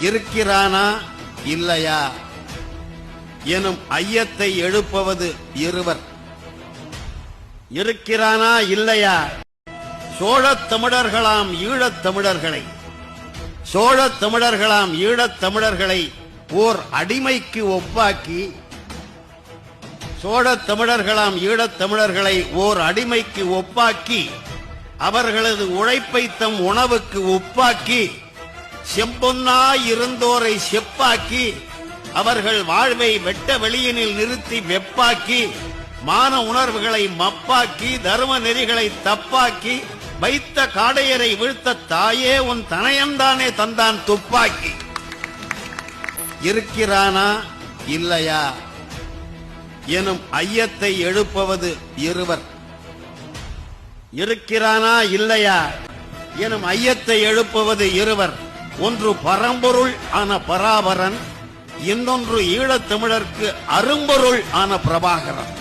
இருக்கிறானா? இல்லையா? எனும் ஐயத்தை எழுப்புவது இருவர். இருக்கிறானா? இல்லையா? சோழத் தமிழர்களாம் ஈழத் தமிழர்களை. சோழத் தமிழர்களாம் ஈழத் தமிழர்களை ஓர் அடிமைக்கு ஒப்பாக்கி சோழத் தமிழர்களாம் ஈழத் தமிழர்களை ஓர் அடிமைக்கு ஒப்பாக்கி அவர்களது உழைப்பை தம் உணவுக்கு ஒப்பாக்கி செம்பொன்னாய் இருந்தோரை செப்பாக்கி அவர்கள் வாழ்வை வெட்ட வெளியினில் நிறுத்தி வெப்பாக்கி மான உணர்வுகளை மப்பாக்கி தர்ம நெறிகளை தப்பாக்கி வைத்த காடையரை வீழ்த்த தாயே உன் தனயம்தானே தந்தான் துப்பாக்கி. இருக்கிறானா? இல்லையா? எனும் ஐயத்தை எழுப்பவது இருவர். இருக்கிறானா? இல்லையா? எனும் ஐயத்தை எழுப்புவது இருவர். ஒன்று பரம்பொருள் ஆன பராபரன் இன்னொன்று ஈழத் தமிழர்க்கு அரும்பொருள் ஆன பிரபாகரன்.